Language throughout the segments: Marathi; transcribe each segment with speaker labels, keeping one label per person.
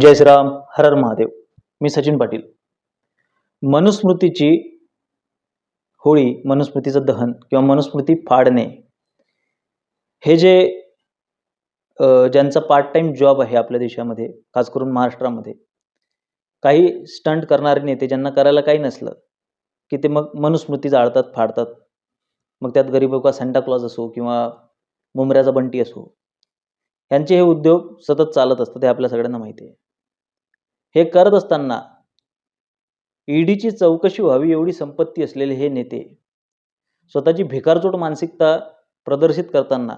Speaker 1: जय श्रीराम हर हर महादेव. मी सचिन पाटील. मनुस्मृतीची होळी मनुस्मृतीचं दहन किंवा मनुस्मृती फाडणे हे जे ज्यांचा पार्ट टाइम जॉब आहे आपल्या देशामध्ये खास करून महाराष्ट्रामध्ये काही स्टंट करणारे नेते ज्यांना करायला काही नसलं की ते मग मनुस्मृती जाळतात फाडतात. मग त्यात गरीब का सँटाक्लॉज असो किंवा मुंबऱ्याचा बंटी असो. यांचे हे उद्योग सतत चालत असतात हे आपल्या सगळ्यांना माहिती आहे. हे करत असताना ईडीची चौकशी व्हावी एवढी संपत्ती असलेले हे नेते स्वतःची भिकारचोट मानसिकता प्रदर्शित करताना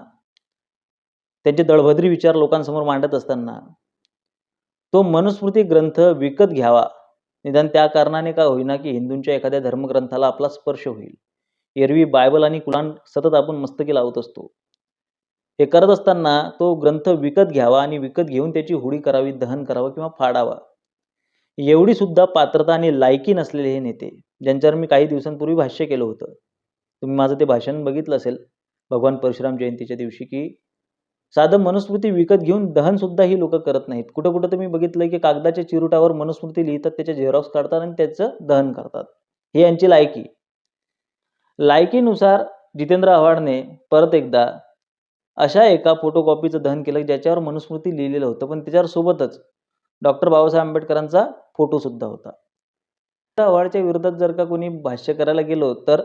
Speaker 1: त्यांचे दळभद्री विचार लोकांसमोर मांडत असताना तो मनुस्मृती ग्रंथ विकत घ्यावा. निदान त्या कारणाने का होईना की हिंदूंच्या एखाद्या धर्मग्रंथाला आपला स्पर्श होईल. एरवी बायबल आणि कुराण सतत आपण मस्तकी लावत असतो. हे करत असताना तो ग्रंथ विकत घ्यावा आणि विकत घेऊन त्याची होळी करावी दहन करावं किंवा फाडावा. एवढी सुद्धा पात्रता आणि लायकी नसलेले हे नेते ज्यांच्यावर मी काही दिवसांपूर्वी भाष्य केलं होतं. तुम्ही माझं ते भाषण बघितलं असेल भगवान परशुराम जयंतीच्या दिवशी की साधं मनुस्मृती विकत घेऊन दहन सुद्धा ही लोक करत नाहीत. कुठं कुठं तुम्ही बघितलं की कागदाच्या चिरुटावर मनुस्मृती लिहितात त्याचे झेरॉक्स काढतात आणि त्याचं दहन करतात. ही यांची लायकी. लायकीनुसार जितेंद्र आव्हाडने परत एकदा अशा एका फोटोकॉपीचं दहन केलं ज्याच्यावर मनुस्मृती लिहिलेलं होतं पण त्याच्यावर सोबतच डॉक्टर बाबासाहेब आंबेडकरांचा फोटोसुद्धा होता. त्या आव्हाडच्या विरोधात जर का कोणी भाष्य करायला गेलो तर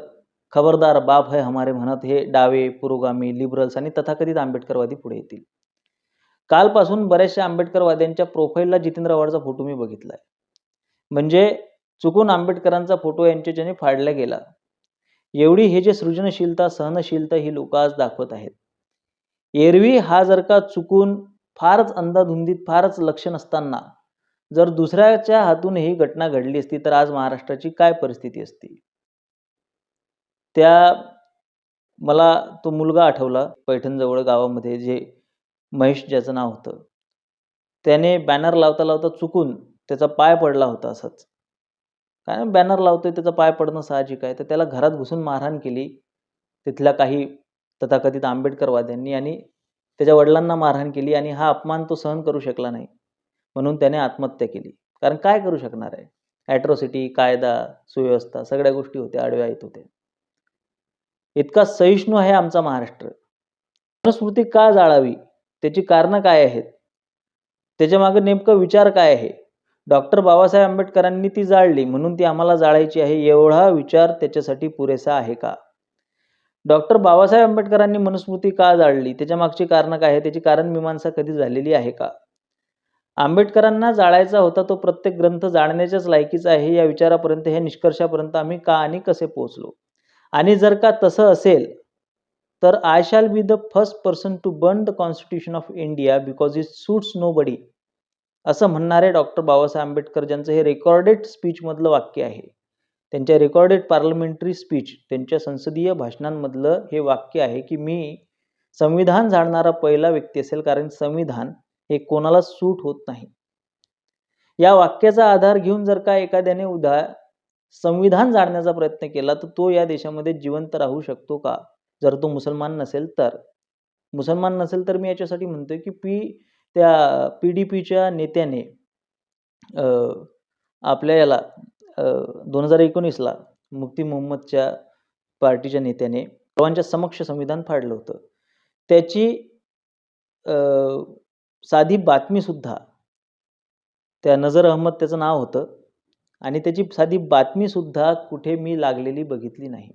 Speaker 1: खबरदार बाप है हमारे म्हणत हे डावे पुरोगामी लिबरल्स आणि तथाकथित आंबेडकरवादी पुढे येतील. कालपासून बऱ्याचशा आंबेडकरवाद्यांच्या प्रोफाईलला जितेंद्र आव्हाडचा फोटो मी बघितला आहे म्हणजे चुकून आंबेडकरांचा फोटो यांच्याच्याने फाडला गेला. एवढी हे जे सृजनशीलता सहनशीलता ही लोक आज दाखवत आहेत. एरवी हा जर का चुकून फारच अंधाधुंदीत फारच लक्ष नसताना जर दुसऱ्याच्या हातून ही घटना घडली असती तर आज महाराष्ट्राची काय परिस्थिती असती? त्या मला तो मुलगा आठवला पैठणजवळ गावामध्ये जे महेश ज्याचं नाव होतं. त्याने बॅनर लावता लावता चुकून त्याचा पाय पडला होता असंच. काय बॅनर लावतोय त्याचा पाय पडणं साहजिक आहे. तर त्याला घरात घुसून मारहाण केली. तिथल्या काही तथाकथित आंबेडकरवाद्यांनी आणि त्याच्या वडिलांना मारहाण केली आणि हा अपमान तो सहन करू शकला नाही. म्हणून त्याने आत्महत्या केली. कारण काय करू शकणार आहे? ॲट्रॉसिटी कायदा सुव्यवस्था सगळ्या गोष्टी होत्या आडव्या येत होत्या. इतका सहिष्णू आहे आमचा महाराष्ट्र. मनुस्मृती का जाळावी? त्याची कारणं काय आहेत? त्याच्यामागे नेमकं विचार काय आहे? डॉक्टर बाबासाहेब आंबेडकरांनी ती जाळली म्हणून ती आम्हाला जाळायची आहे एवढा विचार त्याच्यासाठी पुरेसा आहे का? डॉक्टर बाबासाहेब आंबेडकरांनी मनुस्मृती का जाळली? त्याच्या मागची कारणं काय आहे त्याची कारण मीमांसा कधी झालेली आहे का? आंबेडकरांना जाळायचा होता तो प्रत्येक ग्रंथ जाळण्याच्याच लायकीचा आहे. या विचारापर्यंत ह्या निष्कर्षापर्यंत आम्ही का आणि कसे पोहोचलो? आणि जर का तसं असेल तर I shall be the first person to burn the constitution of India because it suits nobody असं म्हणणारे डॉक्टर बाबासाहेब आंबेडकर ज्यांचं हे रेकॉर्डेड स्पीचमधलं वाक्य आहे. त्यांच्या रेकॉर्डेड पार्लमेंटरी स्पीच त्यांच्या संसदीय भाषणांमधलं हे वाक्य आहे की मी संविधान जाणणारा पहिला व्यक्ती असेल कारण संविधान हे कोणाला सूट होत नाही. या वाक्याचा आधार घेऊन जर का एखाद्याने उदा संविधान जाणण्याचा प्रयत्न केला तर तो या देशामध्ये जिवंत राहू शकतो का? जर तो मुसलमान नसेल तर. मुसलमान नसेल तर मी याच्यासाठी म्हणतोय की पी त्या पी डी पीच्या नेत्याने आपल्या याला दोन हजार एकोणीसला मुफ्ती मोहम्मदच्या पार्टीच्या नेत्याने सर्वांच्या समक्ष संविधान फाडलं होतं. त्याची साधी बातमीसुद्धा त्या नजर अहमद त्याचं नाव होतं आणि त्याची साधी बातमीसुद्धा कुठे मी लागलेली बघितली नाही.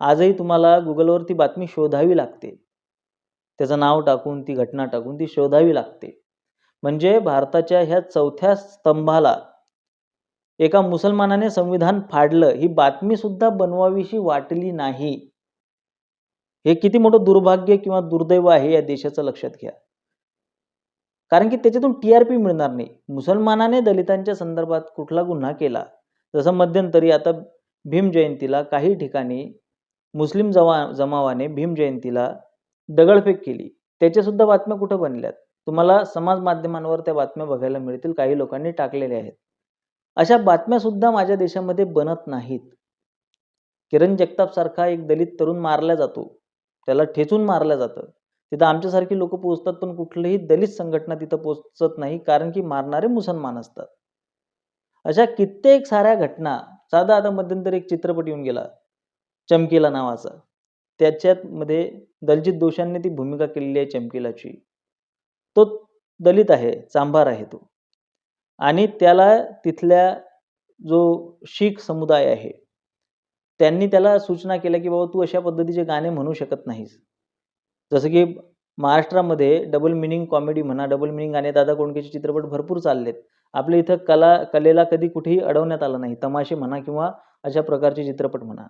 Speaker 1: आजही तुम्हाला गुगलवर ती बातमी शोधावी लागते. त्याचं नाव टाकून ती घटना टाकून ती शोधावी लागते. म्हणजे भारताच्या ह्या चौथ्या स्तंभाला एका मुसलमानाने संविधान फाडलं ही बातमी सुद्धा बनवावीशी वाटली नाही. हे किती मोठं दुर्भाग्य किंवा दुर्दैव आहे या देशाचं लक्षात घ्या. कारण की त्याच्यातून टी आर पी मिळणार नाही. मुसलमानाने दलितांच्या संदर्भात कुठला गुन्हा केला? जसं मध्यंतरी आता भीम जयंतीला काही ठिकाणी मुस्लिम जमा जमावाने भीम जयंतीला दगडफेक केली. त्याच्या सुद्धा बातम्या कुठं बनल्यात? तुम्हाला समाज माध्यमांवर त्या बातम्या बघायला मिळतील. काही लोकांनी टाकलेल्या आहेत. अशा बातम्या सुद्धा माझ्या देशामध्ये बनत नाहीत. किरण जगतापसारखा एक दलित तरुण मारला जातो. त्याला ठेचून मारलं जातं. तिथं आमच्यासारखी लोक पोहोचतात पण कुठलीही दलित संघटना तिथं पोहोचत नाही कारण की मारणारे मुसलमान असतात. अशा कित्येक साऱ्या घटना साधा आता मध्यंतरी एक चित्रपट येऊन गेला चमकीला नावाचा. त्याच्यात मध्ये दलजित दोषांनी ती भूमिका केलेली आहे चमकीलाची. तो दलित आहे चांभार आहे तो. आणि त्याला तिथल्या जो शीख समुदाय आहे त्यांनी त्याला सूचना केल्या की बाबा तू अशा पद्धतीचे गाणे म्हणू शकत नाहीस. जसं की महाराष्ट्रामध्ये डबल मिनिंग कॉमेडी म्हणा डबल मिनिंग गाणे दादा कोंडकेचे चित्रपट भरपूर चाललेत. आपल्या इथं कला कलेला कधी कुठेही अडवण्यात आलं नाही तमाशे म्हणा किंवा अशा प्रकारचे चित्रपट म्हणा.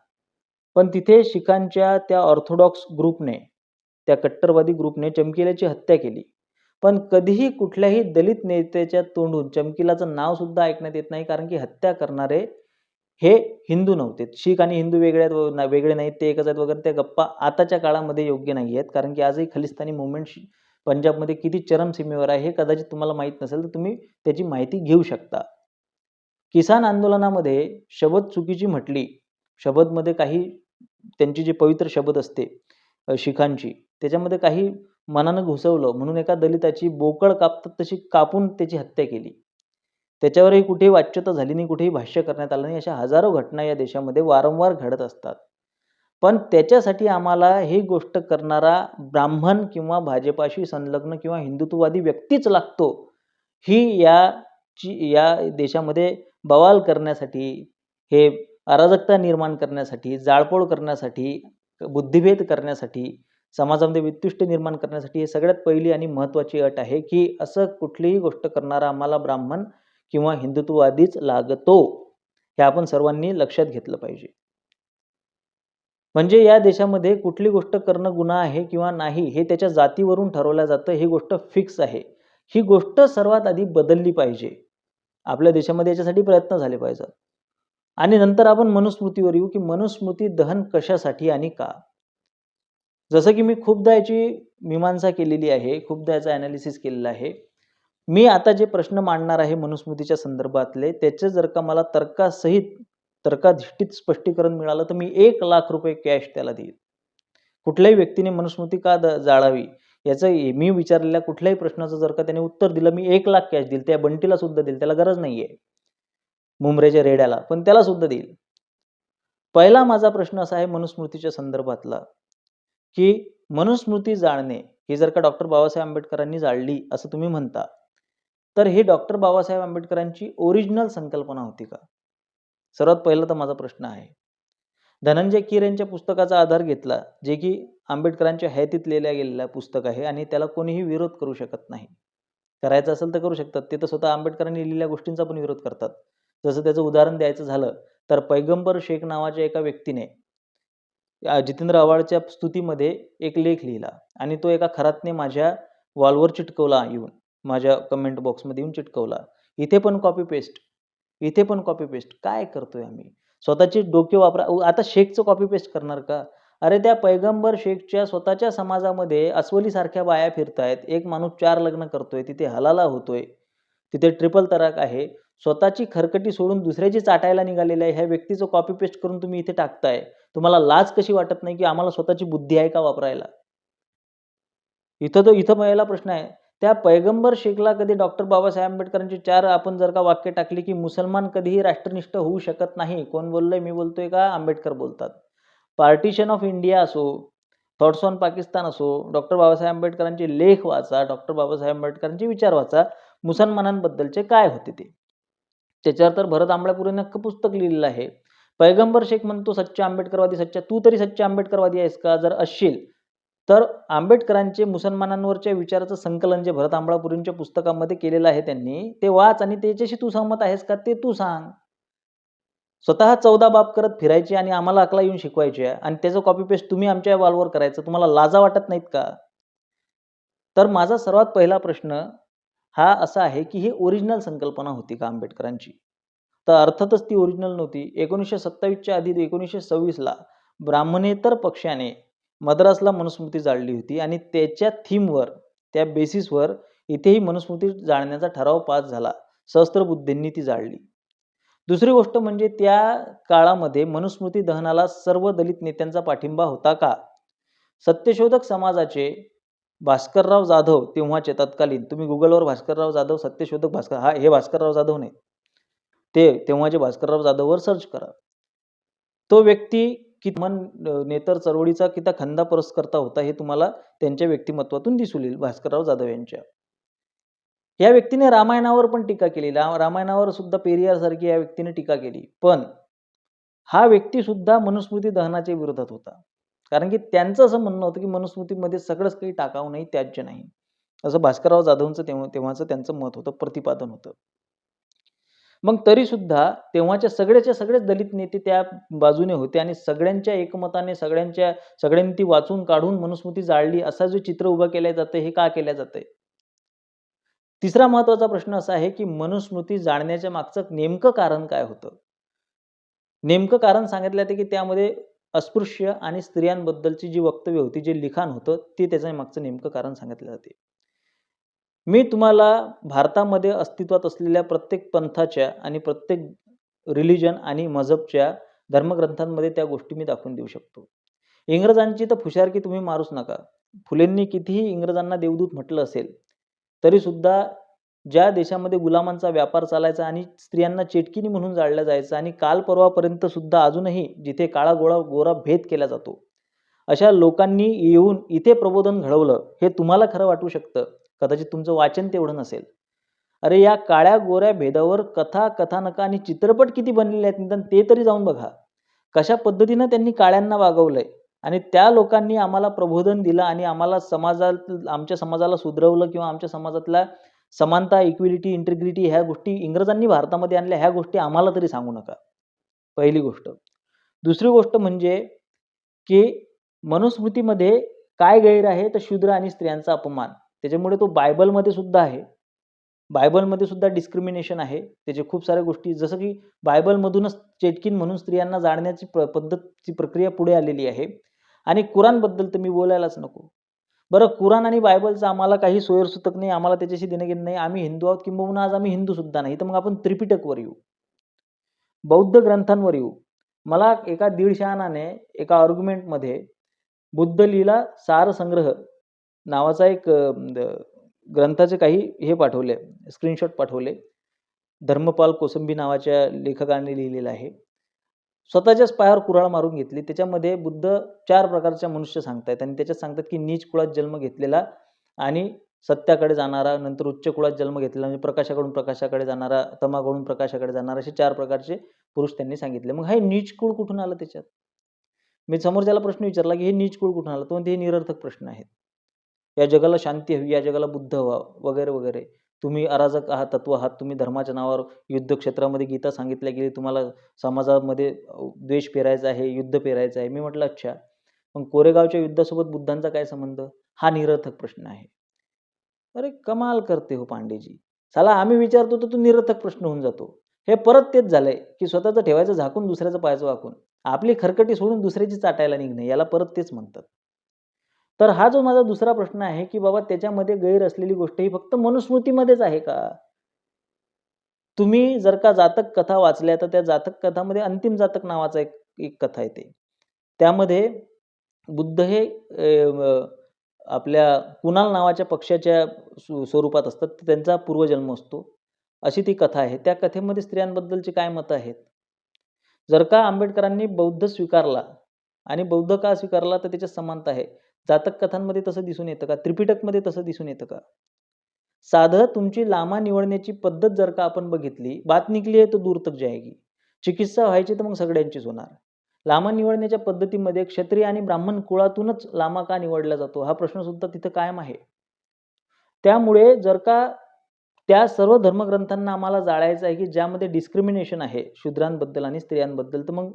Speaker 1: पण तिथे शिखांच्या त्या ऑर्थोडॉक्स ग्रुपने त्या कट्टरवादी ग्रुपने चमकीलाची हत्या केली. पण कधीही कुठल्याही दलित नेत्याच्या तोंडून चमकीलाचं नाव सुद्धा ऐकण्यात येत नाही कारण की हत्या करणारे हे हिंदू नव्हते. शीख आणि हिंदू वेगळे आहेत ना- वेगळे नाहीत ते एकच आहेत वगैरे त्या गप्पा आताच्या काळामध्ये योग्य नाही आहेत कारण की आजही खलिस्तानी मुवमेंट पंजाबमध्ये किती चरमसीमेवर आहे हे कदाचित तुम्हाला माहीत नसेल तर तुम्ही त्याची माहिती घेऊ शकता. किसान आंदोलनामध्ये शबद चुकीची म्हटली. शबदमध्ये काही त्यांची जी पवित्र शबद असते शिखांची त्याच्यामध्ये काही मनानं घुसवलं. म्हणून एका दलिताची बोकळ कापतात तशी कापून त्याची हत्या केली. त्याच्यावरही कुठेही वाच्यता झाली नाही कुठेही भाष्य करण्यात आलं नाही अशा हजारो घटना या देशामध्ये वारंवार घडत असतात. पण त्याच्यासाठी आम्हाला ही गोष्ट करणारा ब्राह्मण किंवा भाजपाशी संलग्न किंवा हिंदुत्ववादी व्यक्तीच लागतो ही याची या देशामध्ये बवाल करण्यासाठी हे अराजकता निर्माण करण्यासाठी जाळपोळ करण्यासाठी बुद्धिभेद करण्यासाठी समाजामध्ये वित्तुष्ट निर्माण करण्यासाठी हे सगळ्यात पहिली आणि महत्त्वाची अट आहे की असं कुठलीही गोष्ट करणारा आम्हाला ब्राह्मण किंवा हिंदुत्ववादीच लागतो हे आपण सर्वांनी लक्षात घेतलं पाहिजे. म्हणजे या देशामध्ये कुठली गोष्ट करणं गुन्हा आहे किंवा नाही हे त्याच्या जातीवरून ठरवलं जातं ही गोष्ट फिक्स आहे. ही गोष्ट सर्वात आधी बदलली पाहिजे. आपल्या देशामध्ये याच्यासाठी प्रयत्न झाले पाहिजेत. आणि नंतर आपण मनुस्मृतीवर येऊ की मनुस्मृती दहन कशासाठी आणि का? जसं की मी खूपदा याची मीमांसा केलेली आहे खूपदा याचा ॲनालिसिस केलेला आहे. मी आता जे प्रश्न मांडणार आहे मनुस्मृतीच्या संदर्भातले त्याचे जर का मला तर्कासहित तर्काधिष्ठित स्पष्टीकरण मिळालं तर मी एक लाख रुपये कॅश त्याला देईल कुठल्याही व्यक्तीने मनुस्मृती का द- जाळावी याचं मी विचारलेल्या कुठल्याही प्रश्नाचं जर का त्याने उत्तर दिलं मी एक लाख कॅश देईल त्या बंटीला सुद्धा देईल त्याला गरज नाही आहे मुंबरेच्या रेड्याला पण त्याला सुद्धा देईल. पहिला माझा प्रश्न असा आहे मनुस्मृतीच्या संदर्भातला की मनुस्मृती जाळणे ही जर का डॉक्टर बाबासाहेब आंबेडकरांनी जाळली असं तुम्ही म्हणता तर ही डॉक्टर बाबासाहेब आंबेडकरांची ओरिजिनल संकल्पना होती का? सर्वात पहिला तर माझा प्रश्न आहे. धनंजय कीर यांच्या पुस्तकाचा आधार घेतला जे की आंबेडकरांच्या हयातीत लिहिल्या गेलेलं पुस्तक आहे आणि त्याला कोणीही विरोध करू शकत नाही. करायचं असेल तर करू शकतात ते तर स्वतः आंबेडकरांनी लिहिलेल्या गोष्टींचा पण विरोध करतात. जसं त्याचं उदाहरण द्यायचं झालं तर पैगंबर शेख नावाच्या एका व्यक्तीने जितेंद्र आव्हाडच्या स्तुतीमध्ये एक लेख लिहिला आणि तो एका खरातने माझ्या वॉलवर चिटकवला येऊन माझ्या कमेंट बॉक्समध्ये येऊन चिटकवला. इथे पण कॉपी पेस्ट इथे पण कॉपी पेस्ट काय करतोय आम्ही? स्वतःचे डोके वापरा उ, आता शेखचं कॉपी पेस्ट करणार का? अरे त्या पैगंबर शेखच्या स्वतःच्या समाजामध्ये अस्वलीसारख्या बाया फिरतायत. एक माणूस चार लग्न करतोय तिथे हलाला होतोय. तिथे ट्रिपल तराक आहे. स्वतःची खरकटी सोडून दुसऱ्याची चाटायला निघालेली आहे. ह्या व्यक्तीचं कॉपी पेस्ट करून तुम्ही इथे टाकताय. तुम्हाला लाज कशी वाटत नाही की आम्हाला स्वतःची बुद्धी आहे का वापरायला? इथं तो इथं पहिला प्रश्न आहे. त्या पैगंबर शेखला कधी डॉक्टर बाबासाहेब आंबेडकरांची चार आपण जर का वाक्य टाकली की मुसलमान कधीही राष्ट्रनिष्ठ होऊ शकत नाही कोण बोललंय मी बोलतोय का आंबेडकर बोलतात. पार्टिशन ऑफ इंडिया असो थॉट्स ऑन पाकिस्तान असो डॉक्टर बाबासाहेब आंबेडकरांचे लेख वाचा डॉक्टर बाबासाहेब आंबेडकरांचे विचार वाचा मुसलमानांबद्दलचे काय होते ते? त्याच्यावर तर भरत आंबळ्यापुरे नक्क पुस्तक लिहिलेलं आहे. पैगंबर शेख म्हणतो सच्चा आंबेडकरवादी सच्चा तू तरी सच्चा आंबेडकरवादी आहेस का? जर असशील तर आंबेडकरांचे मुसलमानांवरच्या विचाराचं संकलन जे भरत आंबळापुरींच्या पुस्तकामध्ये केलेलं आहे त्यांनी ते वाच आणि त्याच्याशी तू सहमत आहेस का ते तू सांग. स्वतः चौदा बाप करत फिरायचे आणि आम्हाला अकला येऊन शिकवायचे आणि त्याचं कॉपी पेस्ट तुम्ही आमच्या वालवर करायचं तुम्हाला लाजा वाटत नाहीत का? तर माझा सर्वात पहिला प्रश्न हा असा आहे की ही ओरिजिनल संकल्पना होती का आंबेडकरांची. तर अर्थातच ती ओरिजिनल नव्हती. एकोणीसशे सत्तावीसच्या आधी एकोणीसशे सव्वीसला ब्राह्मणेतर पक्षाने मद्रासला मनुस्मृती जाळली होती आणि त्याच्या थीमवर त्या बेसिसवर इथेही मनुस्मृती जाळण्याचा ठराव पास झाला. सहस्त्रबुद्धींनी ती जाळली. दुसरी गोष्ट म्हणजे त्या काळामध्ये मनुस्मृती दहनाला सर्व दलित नेत्यांचा पाठिंबा होता का? सत्यशोधक समाजाचे भास्करराव जाधव तेव्हाचे तत्कालीन तुम्ही गुगलवर भास्करराव जाधव सत्यशोधक भास्कर हा हे भास्करराव जाधव नाही. ते तेव्हाचे भास्करराव जाधववर सर्च करा. तो व्यक्ती कि मन नेतर चळवळीचा किता खंदा पुरस्कर्ता होता हे तुम्हाला त्यांच्या व्यक्तिमत्वातून दिसून येईल भास्करराव जाधव यांच्या. या व्यक्तीने रामायणावर पण टीका केली. रामायणावर सुद्धा पेरियार सारखी या व्यक्तीने टीका केली. पण हा व्यक्ती सुद्धा मनुस्मृती दहनाच्या विरोधात होता. कारण की त्यांचं असं म्हणणं होतं की मनुस्मृतीमध्ये सगळंच काही टाकावं नाही त्याज्य नाही. असं भास्करराव जाधवचं तेव्हा तेव्हाचं त्यांचं मत होतं प्रतिपादन होतं. मग तरी सुद्धा तेव्हाच्या सगळ्याच्या सगळेच दलित नेते त्या बाजूने होते आणि सगळ्यांच्या एकमताने सगळ्यांच्या सगळ्यांनी ती वाचून काढून मनुस्मृती जाळली. असा जो चित्र उभं केलं जातं हे का केलं जातंय तिसरा महत्त्वाचा प्रश्न असा आहे की मनुस्मृती जाळण्याच्या मागचं नेमकं कारण काय होतं? नेमकं कारण सांगितलं जातं की त्यामध्ये अस्पृश्य आणि स्त्रियांबद्दलची जी वक्तव्य होती जे लिखाण होतं ते त्याच्या मागचं नेमकं कारण सांगितलं जाते. मी तुम्हाला भारतामध्ये अस्तित्वात असलेल्या प्रत्येक पंथाच्या आणि प्रत्येक रिलिजन आणि मजहबच्या धर्मग्रंथांमध्ये त्या गोष्टी मी दाखवून देऊ शकतो. इंग्रजांची तर फुशारकी तुम्ही मारूच नका. फुलेंनी कितीही इंग्रजांना देवदूत म्हटलं असेल तरीसुद्धा ज्या देशामध्ये गुलामांचा व्यापार चालायचा आणि स्त्रियांना चेटकिनी म्हणून जाळलं जायचं आणि काल परवापर्यंत सुद्धा अजूनही जिथे काळा गोळा गोरा भेद केला जातो अशा लोकांनी येऊन इथे प्रबोधन घडवलं हे तुम्हाला खरं वाटू शकतं. कदाचित तुमचं वाचन तेवढं नसेल. अरे या काळ्या गोऱ्या भेदावर कथा कथानका आणि चित्रपट किती बनलेले आहेत निदान ते तरी जाऊन बघा. कशा पद्धतीनं त्यांनी काळ्यांना वागवलंय आणि त्या लोकांनी आम्हाला प्रबोधन दिलं आणि आम्हाला समाजात आमच्या समाजाला सुधरवलं किंवा आमच्या समाजातल्या समानता इक्विलिटी इंटिग्रिटी ह्या गोष्टी इंग्रजांनी भारतामध्ये आणल्या ह्या गोष्टी आम्हाला तरी सांगू नका. पहिली गोष्ट. दुसरी गोष्ट म्हणजे की मनुस्मृतीमध्ये काय गैर आहे? तर शूद्र आणि स्त्रियांचा अपमान. त्याच्यामुळे तो बायबलमध्ये सुद्धा आहे. बायबलमध्ये सुद्धा डिस्क्रिमिनेशन आहे. त्याचे खूप साऱ्या गोष्टी जसं की बायबलमधूनच चेटकिन म्हणून स्त्रियांना जाणण्याची प पद्धतची प्रक्रिया पुढे आलेली आहे. आणि कुराणबद्दल तर मी बोलायलाच नको. बरं कुराण आणि बायबलचं आम्हाला काही सोयरसूतक नाही आम्हाला त्याच्याशी देणं घेणं नाही आम्ही हिंदू आहोत किंबहुना आज आम्ही हिंदू सुद्धा नाही. तर मग आपण त्रिपिटकवर येऊ. बौद्ध ग्रंथांवर येऊ. मला एका दीडशहानाने एका आर्ग्युमेंटमध्ये बुद्ध लीला सार संग्रह नावाचा एक ग्रंथाचे काही हे पाठवले स्क्रीनशॉट पाठवले. धर्मपाल कोसंबी नावाच्या लेखकाने लिहिलेलं आहे. स्वतःच्याच पायावर कुराळ मारून घेतली. त्याच्यामध्ये बुद्ध चार प्रकारच्या मनुष्य सांगतायत आणि त्याच्यात सांगतात की नीच कुळात जन्म घेतलेला आणि सत्याकडे जाणारा नंतर उच्च कुळात जन्म घेतलेला म्हणजे प्रकाशाकडून प्रकाशाकडे जाणारा तमाकडून प्रकाशाकडे जाणारा असे चार प्रकारचे पुरुष त्यांनी सांगितले. मग हे नीच कुळ कुठून आलं त्याच्यात? मी समोरच्याला प्रश्न विचारला की हे नीच कुळ कुठून आलं? तो हे निरर्थक प्रश्न आहेत. या जगाला शांती हवी या जगाला बुद्ध हवा वगैरे वगैरे. तुम्ही अराजक आहात तत्व आहात तुम्ही धर्माच्या नावावर युद्ध क्षेत्रामध्ये गीता सांगितल्या गेली तुम्हाला समाजामध्ये द्वेष पेरायचा आहे युद्ध पेरायचं आहे. मी म्हटलं अच्छा. पण कोरेगावच्या युद्धासोबत बुद्धांचा काय संबंध? हा निरर्थक प्रश्न आहे. अरे कमाल करते हो पांडेजी. चला आम्ही विचारतो तर तो निरर्थक प्रश्न होऊन जातो. हे परत तेच झालंय की स्वतःचं ठेवायचं झाकून दुसऱ्याचं पायाचं वाकून. आपली खरकटी सोडून दुसऱ्याची चाटायला निघणे याला परत तेच म्हणतात. तर हा जो माझा दुसरा प्रश्न आहे की बाबा त्याच्यामध्ये गैर असलेली गोष्ट ही फक्त मनुस्मृतीमध्येच आहे का? तुम्ही जर का जातक कथा वाचल्या तर त्या जातक कथामध्ये अंतिम जातक नावाचा एक एक कथा येते त्यामध्ये बुद्ध हे आपल्या कुणाल नावाच्या पक्षाच्या स्वरूपात असतात त्यांचा पूर्वजन्म असतो. अशी ती कथा आहे. त्या कथेमध्ये स्त्रियांबद्दलची काय मतं आहेत? जर का आंबेडकरांनी बौद्ध स्वीकारला आणि बौद्ध का स्वीकारला तर त्याच्यात समानता आहे. जातक कथांमध्ये तसं दिसून येतं का? त्रिपिटकमध्ये तसं दिसून येतं का? साधं तुमची लामा निवडण्याची पद्धत जर का आपण बघितली बात निघली आहे तो दूर तक जायगी चिकित्सा व्हायची तर मग सगळ्यांचीच होणार. लामा निवडण्याच्या पद्धतीमध्ये क्षत्रिय आणि ब्राह्मण कुळातूनच लामा का निवडला जातो? हा प्रश्न सुद्धा तिथं कायम आहे. त्यामुळे जर का त्या सर्व धर्मग्रंथांना आम्हाला जाळायचं आहे की ज्यामध्ये डिस्क्रिमिनेशन आहे शूद्रांबद्दल आणि स्त्रियांबद्दल तर मग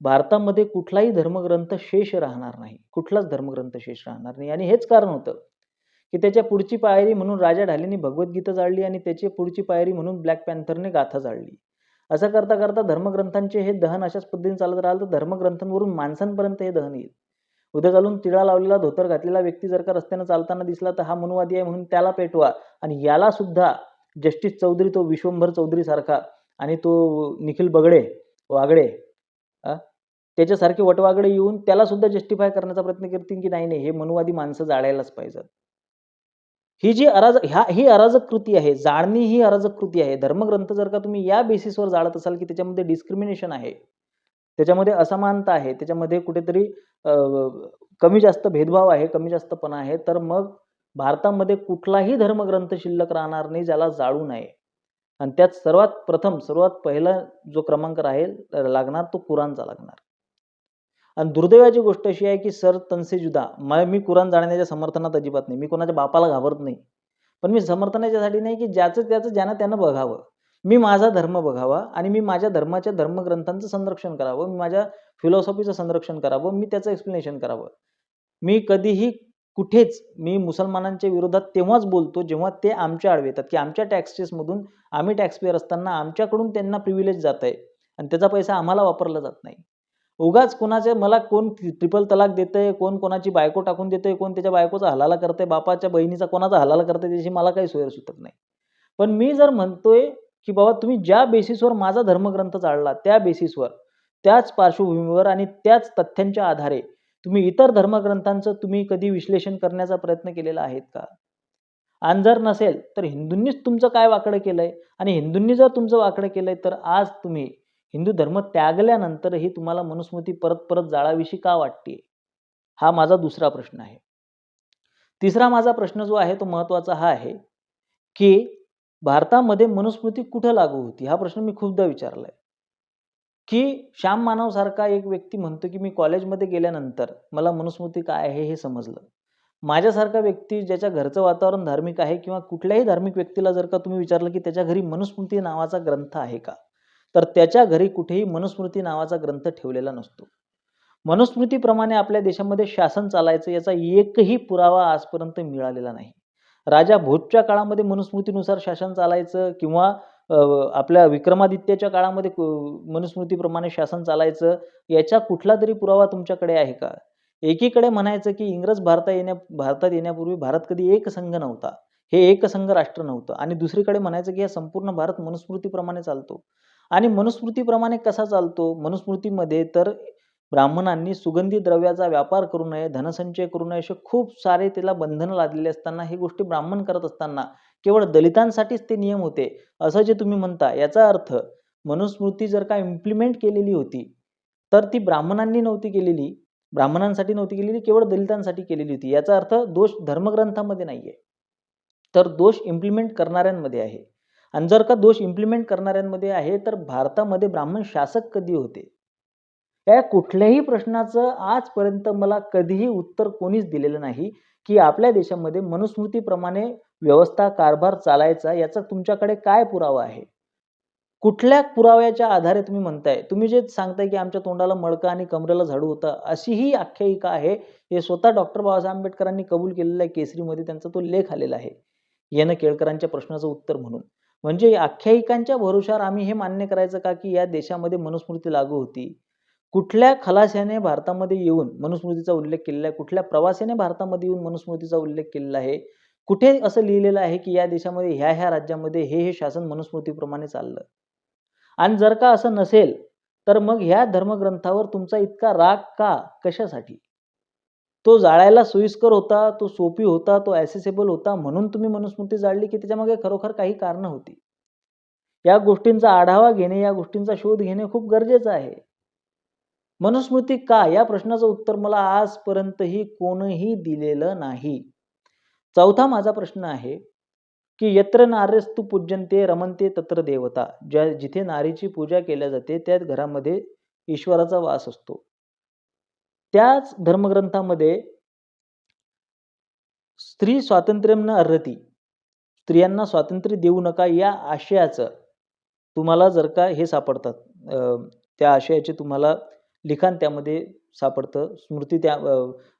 Speaker 1: भारतामध्ये कुठलाही धर्मग्रंथ शेष राहणार नाही. कुठलाच धर्मग्रंथ शेष राहणार नाही. आणि हेच कारण होतं की त्याच्या पुढची पायरी म्हणून राजा ढालेंनी भगवद्गीता जाळली आणि त्याची पुढची पायरी म्हणून ब्लॅक पॅन्थरने गाथा जाळली. असं करता करता धर्मग्रंथांचे हे दहन अशाच पद्धतीने चालत राहिलं तर धर्मग्रंथांवरून माणसांपर्यंत हे दहन येईल. उद्या चालून तिळा लावलेला धोतर घातलेला व्यक्ती जर का रस्त्यानं चालताना दिसला तर हा मनुवादी आहे म्हणून त्याला पेटवा आणि याला सुद्धा जस्टिस चौधरी तो विश्वंभर चौधरी सारखा आणि तो निखिल बगडे वागडे त्याच्यासारखे वटवागडे येऊन त्याला सुद्धा जस्टिफाय करण्याचा प्रयत्न करतील की नाही नाही हे मनुवादी माणसं जाळायलाच पाहिजेत. ही जी अराज ह्या ही अराजक कृती आहे जाळणी ही अराजक कृती आहे. धर्मग्रंथ जर का तुम्ही या बेसिसवर जाळत असाल की त्याच्यामध्ये डिस्क्रिमिनेशन आहे त्याच्यामध्ये असमानता आहे त्याच्यामध्ये कुठेतरी कमी जास्त भेदभाव आहे कमी जास्तपणा आहे तर मग भारतामध्ये कुठलाही धर्मग्रंथ शिल्लक राहणार नाही ज्याला जाळू नये. आणि त्यात सर्वात प्रथम सर्वात पहिला जो क्रमांक राहील लागणार तो कुराणचा लागणार. आणि दुर्दैवाची गोष्ट अशी आहे की सर तनसे जुदा मी कुराण जाणण्याच्या समर्थनात अजिबात नाही. मी कोणाच्या बापाला घाबरत नाही. पण मी समर्थनाच्यासाठी नाही की ज्याचं त्याचं ज्यानं त्यानं बघावं. मी माझा धर्म बघावा आणि मी माझ्या धर्माच्या धर्मग्रंथांचं संरक्षण करावं. मी माझ्या फिलॉसॉफीचं संरक्षण करावं. मी त्याचं एक्सप्लेनेशन करावं. मी कधीही कुठेच मी मुसलमानांच्या विरोधात तेव्हाच बोलतो जेव्हा ते आमच्या आडवे येतात. की आमच्या टॅक्सेसमधून आम्ही टॅक्सपेअर असताना आमच्याकडून त्यांना प्रिव्हिलेज जात आहे. आणि त्याचा पैसा आम्हाला वापरला जात नाही. उगाच कोणाचे मला कोण ट्रिपल तलाक देतंय कोण कोणाची बायको टाकून देतंय कोण त्याच्या बायकोचा हलाला करतंय बापाच्या बहिणीचा कोणाचा हलाला करतंय त्याची मला काही सोय सुटत नाही. पण मी जर म्हणतोय की बाबा तुम्ही ज्या बेसिसवर माझा धर्मग्रंथ चालला त्या बेसिसवर त्याच पार्श्वभूमीवर आणि त्याच तथ्यांच्या आधारे तुम्ही इतर धर्मग्रंथांचं तुम्ही कधी विश्लेषण करण्याचा प्रयत्न केलेला आहेत का? आणि जर नसेल तर हिंदूंनीच तुमचं काय वाकडं केलंय? आणि हिंदूंनी जर तुमचं वाकडं केलंय तर आज तुम्ही हिंदू धर्म त्यागल्यानंतरही तुम्हाला मनुस्मृती परत परत जाळाविषयी का वाटते हा माझा दुसरा प्रश्न आहे. तिसरा माझा प्रश्न जो आहे तो महत्त्वाचा हा आहे की भारतामध्ये मनुस्मृती कुठं लागू होती? हा प्रश्न मी खूपदा विचारलाय. की श्याम मानवसारखा एक व्यक्ती म्हणतो की मी कॉलेजमध्ये गेल्यानंतर मला मनुस्मृती काय आहे हे समजलं. माझ्यासारखा व्यक्ती ज्याच्या घरचं वातावरण धार्मिक आहे किंवा कुठल्याही धार्मिक व्यक्तीला जर का तुम्ही विचारलं की त्याच्या घरी मनुस्मृती नावाचा ग्रंथ आहे का? तर त्याच्या घरी कुठेही मनुस्मृती नावाचा ग्रंथ ठेवलेला नसतो. मनुस्मृतीप्रमाणे आपल्या देशामध्ये शासन चालायचं याचा एकही पुरावा आजपर्यंत मिळालेला नाही. राजा भोजच्या काळामध्ये मनुस्मृतीनुसार शासन चालायचं किंवा आपल्या विक्रमादित्याच्या काळामध्ये मनुस्मृतीप्रमाणे शासन चालायचं याचा कुठला तरी पुरावा तुमच्याकडे आहे का? एकीकडे म्हणायचं की इंग्रज भारतात येण्या भारतात येण्यापूर्वी भारत कधी एक संघ नव्हता. हे एक संघ राष्ट्र नव्हतं. आणि दुसरीकडे म्हणायचं की हा संपूर्ण भारत मनुस्मृतीप्रमाणे चालतो. आणि मनुस्मृतीप्रमाणे कसा चालतो? मनुस्मृतीमध्ये तर ब्राह्मणांनी सुगंधी द्रव्याचा व्यापार करू नये धनसंचय करू नये असे खूप सारे त्याला बंधनं लादलेले असताना हे गोष्टी ब्राह्मण करत असताना केवळ दलितांसाठीच ते नियम होते असं जे तुम्ही म्हणता याचा अर्थ मनुस्मृती जर का इम्प्लिमेंट केलेली होती तर ती ब्राह्मणांनी नव्हती केलेली ब्राह्मणांसाठी नव्हती केलेली केवळ दलितांसाठी केलेली होती. याचा अर्थ दोष धर्मग्रंथामध्ये नाहीये. तर दोष इम्प्लिमेंट करणाऱ्यांमध्ये आहे. आणि जर का दोष इम्प्लिमेंट करणाऱ्यांमध्ये आहे तर भारतामध्ये ब्राह्मण शासक कधी होते? या कुठल्याही प्रश्नाचं आजपर्यंत मला कधीही उत्तर कोणीच दिलेलं नाही. की आपल्या देशामध्ये मनुस्मृतीप्रमाणे व्यवस्था कारभार चालायचा याचा तुमच्याकडे काय पुरावा आहे? कुठल्या पुराव्याच्या आधारे तुम्ही म्हणताय? तुम्ही जे सांगताय की आमच्या तोंडाला मळका आणि कमरेला झाडू होता अशी ही आख्यायिका आहे. हे स्वतः डॉक्टर बाबासाहेब आंबेडकरांनी कबूल केलेलं आहे केसरीमध्ये त्यांचा तो लेख आलेला आहे. येणं केळकरांच्या प्रश्नाचं उत्तर म्हणून. म्हणजे आख्यायिकांच्या भरोशावर आम्ही हे मान्य करायचं का की या देशामध्ये मनुस्मृती लागू होती? कुठल्या खलाशाने भारतामध्ये येऊन मनुस्मृतीचा उल्लेख केलेला आहे? कुठल्या प्रवासाने भारतामध्ये येऊन मनुस्मृतीचा उल्लेख केलेला आहे? कुठे असं लिहिलेलं आहे की या देशामध्ये ह्या ह्या राज्यामध्ये हे हे शासन मनुस्मृतीप्रमाणे चाललं? आणि जर का असं नसेल तर मग ह्या धर्मग्रंथावर तुमचा इतका राग का? कशासाठी? तो जाळायला सोयीस्कर होता तो सोपी होता तो ॲसेसेबल होता म्हणून तुम्ही मनुस्मृती जाळली की त्याच्यामागे खरोखर काही कारणं होती? या गोष्टींचा आढावा घेणे या गोष्टींचा शोध घेणे खूप गरजेचं आहे. मनुस्मृती का या प्रश्नाचं उत्तर मला आजपर्यंतही कोणही दिलेलं नाही. चौथा माझा प्रश्न आहे की यत्र नार्यस्तु पूज्यंते रमनते तत्र देवता. ज्या जिथे नारीची पूजा केल्या जाते त्या घरामध्ये ईश्वराचा वास असतो. त्याच धर्मग्रंथामध्ये स्त्री स्वातंत्र्य न अर्हती. स्त्रियांना स्वातंत्र्य देऊ नका या आशयाचं तुम्हाला जर का हे सापडतात. त्या आशयाचे तुम्हाला लिखाण त्यामध्ये सापडतं. स्मृती त्या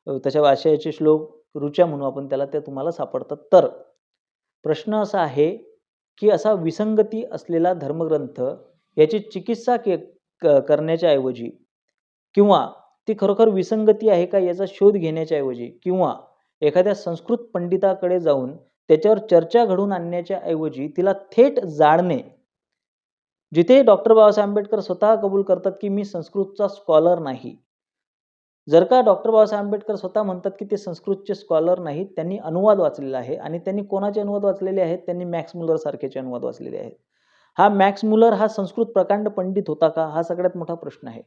Speaker 1: त्याच्या आशयाचे श्लोक रुच्या म्हणू आपण त्याला त्या तुम्हाला सापडतात. तर प्रश्न असा आहे की असा विसंगती असलेला धर्मग्रंथ याची चिकित्सा के करण्याच्या ऐवजी किंवा ती खरोखर विसंगती आहे का याचा शोध घेण्याच्या ऐवजी किंवा एखाद्या संस्कृत पंडिताकडे जाऊन त्याच्यावर चर्चा घडून आणण्याच्या ऐवजी तिला थेट जाणणे जिथे डॉक्टर बाबासाहेब आंबेडकर स्वतः कबूल करतात की मी संस्कृतचा स्कॉलर नाही. जर का डॉक्टर बाबासाहेब आंबेडकर स्वतः म्हणतात की ते संस्कृतचे स्कॉलर नाहीत त्यांनी अनुवाद वाचलेला आहे आणि त्यांनी कोणाचे अनुवाद वाचलेले आहेत? त्यांनी मॅक्स मुलर सारखेचे अनुवाद वाचलेले आहेत. हा मॅक्स मुलर हा संस्कृत प्रकांड पंडित होता का? हा सगळ्यात मोठा प्रश्न आहे.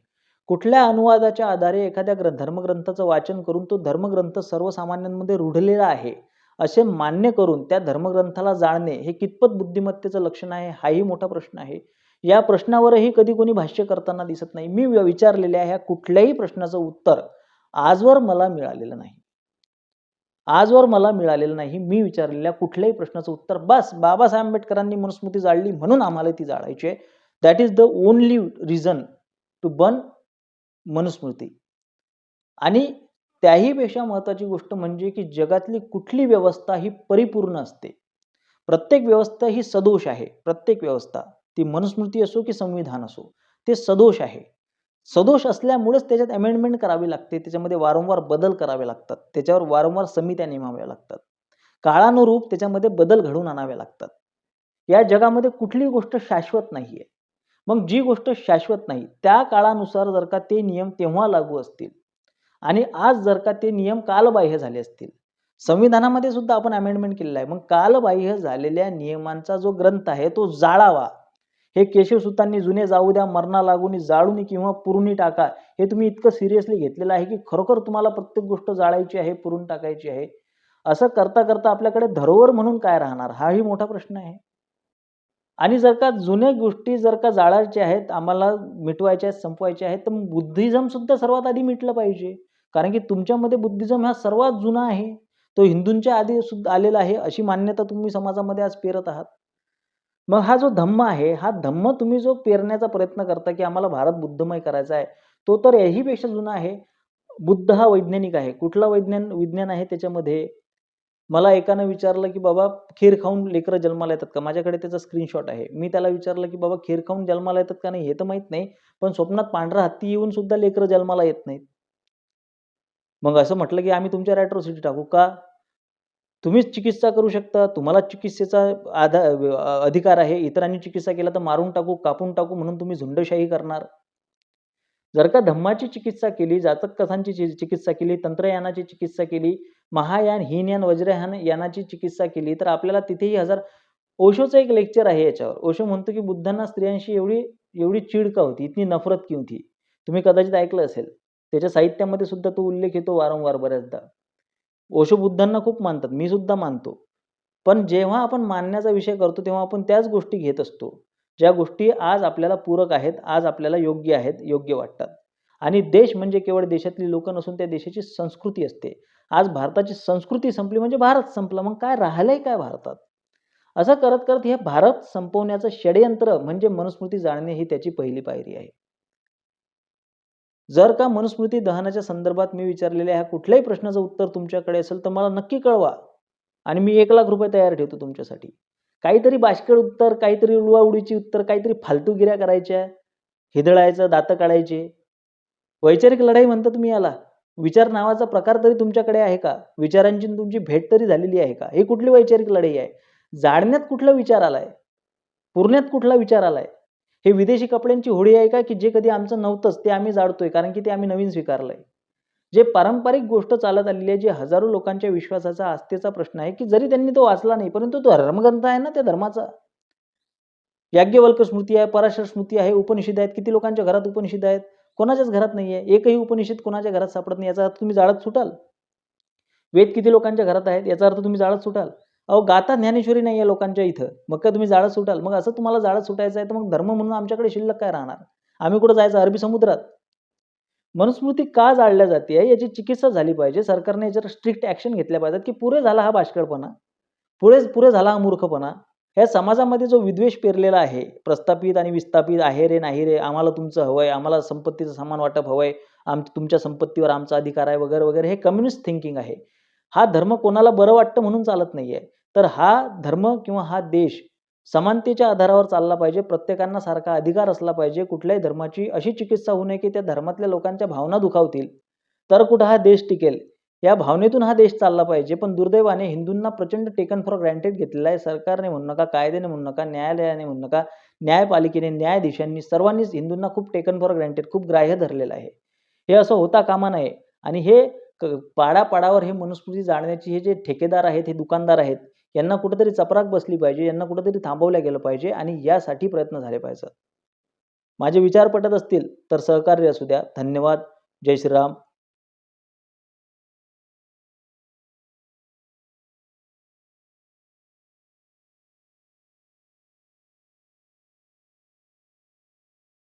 Speaker 1: कुठल्या अनुवादाच्या आधारे एखाद्या ग्र धर्मग्रंथाचं वाचन करून तो धर्मग्रंथ सर्वसामान्यांमध्ये रुढलेला आहे असे मान्य करून त्या धर्मग्रंथाला जाणणे हे कितपत बुद्धिमत्तेचं लक्षण आहे? हाही मोठा प्रश्न आहे. या प्रश्नावरही कधी कोणी भाष्य करताना दिसत नाही. मी विचारलेल्या ह्या कुठल्याही प्रश्नाचं उत्तर आजवर मला मिळालेलं नाही. आजवर मला मिळालेलं नाही. मी विचारलेल्या कुठल्याही प्रश्नाचं उत्तर बस बाबासाहेब आंबेडकरांनी मनुस्मृती जाळली म्हणून आम्हाला ती जाळायची आहे. That is the only reason to burn Manusmriti. आणि त्याही पेक्षा महत्त्वाची गोष्ट म्हणजे की जगातली कुठली व्यवस्था ही परिपूर्ण असते. प्रत्येक व्यवस्था ही सदोष आहे. प्रत्येक व्यवस्था. ती मनुस्मृती असो की संविधान असो ते सदोष आहे. सदोष असल्यामुळेच त्याच्यात अमेंडमेंट करावी लागते त्याच्यामध्ये वारंवार बदल करावे लागतात त्याच्यावर वारंवार समित्या नेमाव्या लागतात. काळानुरूप त्याच्यामध्ये बदल घडवून आणावे लागतात. या जगामध्ये कुठलीही गोष्ट शाश्वत नाही आहे मग जी गोष्ट शाश्वत नाही त्या काळानुसार जर का ते नियम तेव्हा लागू असतील आणि आज जर का ते नियम कालबाह्य झाले असतील संविधानामध्ये सुद्धा आपण अमेंडमेंट केलेला आहे. मग कालबाह्य झालेल्या नियमांचा जो ग्रंथ आहे तो जाळावा. हे केशवसुतांनी जुने जाऊ द्या मरणा लागून जाळून किंवा पुरुणी टाका हे तुम्ही इतकं सिरियसली घेतलेलं आहे की खरोखर तुम्हाला प्रत्येक गोष्ट जाळायची आहे पुरून टाकायची आहे? असं करता करता आपल्याकडे धरोहर म्हणून काय राहणार? हाही मोठा प्रश्न आहे. आणि जर का जुन्या गोष्टी जर का जाळायच्या आहेत आम्हाला मिटवायच्या आहेत संपवायच्या आहेत तर बुद्धिझम सुद्धा सर्वात आधी मिटलं पाहिजे. कारण की तुमच्यामध्ये बुद्धिझम हा सर्वात जुना आहे. तो हिंदूंच्या आधी सुद्धा आलेला आहे अशी मान्यता तुम्ही समाजामध्ये आज पेरत आहात. मग हा जो धम्म आहे हा धम्म तुम्ही जो पेरण्याचा प्रयत्न करता की आम्हाला भारत बुद्धमय करायचा आहे तो तर याहीपेक्षा जुना आहे. बुद्ध हा वैज्ञानिक आहे. कुठला वैज्ञान विज्ञान आहे त्याच्यामध्ये? मला एकानं विचारलं की बाबा खीर खाऊन लेकरं जन्माला येतात का? माझ्याकडे त्याचा स्क्रीनशॉट आहे. मी त्याला विचारलं की बाबा खीर खाऊन जन्माला येतात का नाही? हे तर माहीत नाही पण स्वप्नात पांढरा हत्ती येऊन सुद्धा लेकरं जन्माला येत नाहीत. मग असं म्हटलं की आम्ही तुमच्या रॅट्रोसिटी टाकू का? तुम्हीच चिकित्सा करू शकता तुम्हाला चिकित्सेचा आधा अधिकार आहे इतरांनी चिकित्सा केला तर मारून टाकू कापून टाकू म्हणून तुम्ही झुंडशाही करणार. जर का धम्माची चिकित्सा केली जातक कथांची चिकित्सा केली तंत्रयानाची चिकित्सा केली महायान हीनयान वज्रयान यानाची चिकित्सा केली तर आपल्याला तिथेही हजार ओशोचं एक लेक्चर आहे याच्यावर. ओशो म्हणतो की बुद्धांना स्त्रियांशी एवढी एवढी चिड का होती इतनी नफरत की होती तुम्ही कदाचित ऐकलं असेल. त्याच्या साहित्यामध्ये सुद्धा तो उल्लेख येतो वारंवार बऱ्याचदा. ओशो बुद्धांना खूप मानतात मी सुद्धा मानतो. पण जेव्हा आपण मानण्याचा विषय करतो तेव्हा आपण त्याच गोष्टी घेत असतो. ज्या गोष्टी आज आपल्याला पूरक आहेत आज आपल्याला योग्य आहेत योग्य वाटतात. आणि देश म्हणजे केवळ देशातली लोक नसून त्या देशाची संस्कृती असते. आज भारताची संस्कृती संपली म्हणजे भारत संपला मग काय राहिलंय काय भारतात? असं करत करत हे भारत संपवण्याचं षडयंत्र म्हणजे मनुस्मृती जाणणे ही त्याची पहिली पायरी आहे. जर का मनुस्मृती दहनाच्या संदर्भात मी विचारलेल्या ह्या कुठल्याही प्रश्नाचं उत्तर तुमच्याकडे असेल तर मला नक्की कळवा. आणि मी एक लाख रुपये तयार ठेवतो तुमच्यासाठी. काहीतरी बाष्कळ उत्तर काहीतरी उडवाउडीची उत्तर काहीतरी फालतूगिऱ्या करायच्या हिदळायचं दातं काढायचे. वैचारिक लढाई म्हणता तुम्ही याला. विचार नावाचा प्रकार तरी तुमच्याकडे आहे का? विचारांची तुमची भेट तरी झालेली आहे का? हे कुठली वैचारिक लढाई आहे? जाळण्यात कुठला विचार आलाय? पुरण्यात कुठला विचार आलाय? हे विदेशी कपड्यांची होळी आहे का की जे कधी आमचं नव्हतंच ते आम्ही जाळतोय कारण की ते आम्ही नवीन स्वीकारलंय. जे पारंपरिक गोष्ट चालत आलेली आहे जे हजारो लोकांच्या विश्वासाचा आस्थेचा प्रश्न आहे की जरी त्यांनी तो वाचला नाही परंतु तो धर्मग्रंथ आहे ना त्या धर्माचा. याज्ञवल्क स्मृती आहे पराशर स्मृती आहे उपनिषद आहेत किती लोकांच्या घरात उपनिषद आहेत कोणाच्याच घरात नाही आहे एकही उपनिषद कोणाच्या घरात सापडत नाही याचा अर्थ तुम्ही जाळत सुटाल. वेद किती लोकांच्या घरात आहेत याचा अर्थ तुम्ही जाळत सुटाल. अहो गाता ज्ञानेश्वरी नाही आहे लोकांच्या इथं. मग काय तुम्ही जाळं सुटाल? मग असं तुम्हाला जाळं सुटायचं आहे तर मग धर्म म्हणून आमच्याकडे शिल्लक काय राहणार? आम्ही कुठं जायचं? अरबी समुद्रात. मनुस्मृती का जाळल्या जाते याची चिकित्सा झाली पाहिजे. सरकारने याच्यावर स्ट्रिक्ट ॲक्शन घेतल्या पाहिजेत की पुरे झाला हा बाष्कळपणा पुढे पुरे झाला हा मूर्खपणा. ह्या समाजामध्ये जो विद्वेष पेरलेला आहे प्रस्थापित आणि विस्थापित आहे रे नाही रे आम्हाला तुमचं हवंय आम्हाला संपत्तीचं समान वाटप हवंय आम तुमच्या संपत्तीवर आमचा अधिकार आहे वगैरे वगैरे हे कम्युनिस्ट थिंकिंग आहे. हा धर्म कोणाला बरं वाटतं म्हणून चालत नाही आहे तर हा धर्म किंवा हा देश समानतेच्या आधारावर चालला पाहिजे. प्रत्येकांना सारखा अधिकार असला पाहिजे. कुठल्याही धर्माची अशी चिकित्सा होऊ नये की त्या धर्मातल्या लोकांच्या भावना दुखावतील. तर कुठं हा देश टिकेल? या भावनेतून हा देश चालला पाहिजे. पण दुर्दैवाने हिंदूंना प्रचंड टेकन फॉर ग्रँटेड घेतलेला आहे. सरकारने म्हणू नका कायद्याने म्हणू नका न्यायालयाने म्हणू नका न्यायपालिकेने न्यायाधीशांनी सर्वांनीच हिंदूंना खूप टेकन फॉर ग्रँटेड खूप ग्राह्य धरलेलं आहे. हे असं होता कामा नये. आणि हे क पाडापाडावर हे मनुस्मृती जाणण्याची हे जे ठेकेदार आहेत हे दुकानदार आहेत यांना कुठेतरी चपराक बसली पाहिजे यांना कुठेतरी थांबवल्या गेलं पाहिजे आणि यासाठी प्रयत्न झाले पाहिजेत. माझे विचार पटत असतील तर सहकार्य असू द्या. धन्यवाद. जय श्रीराम.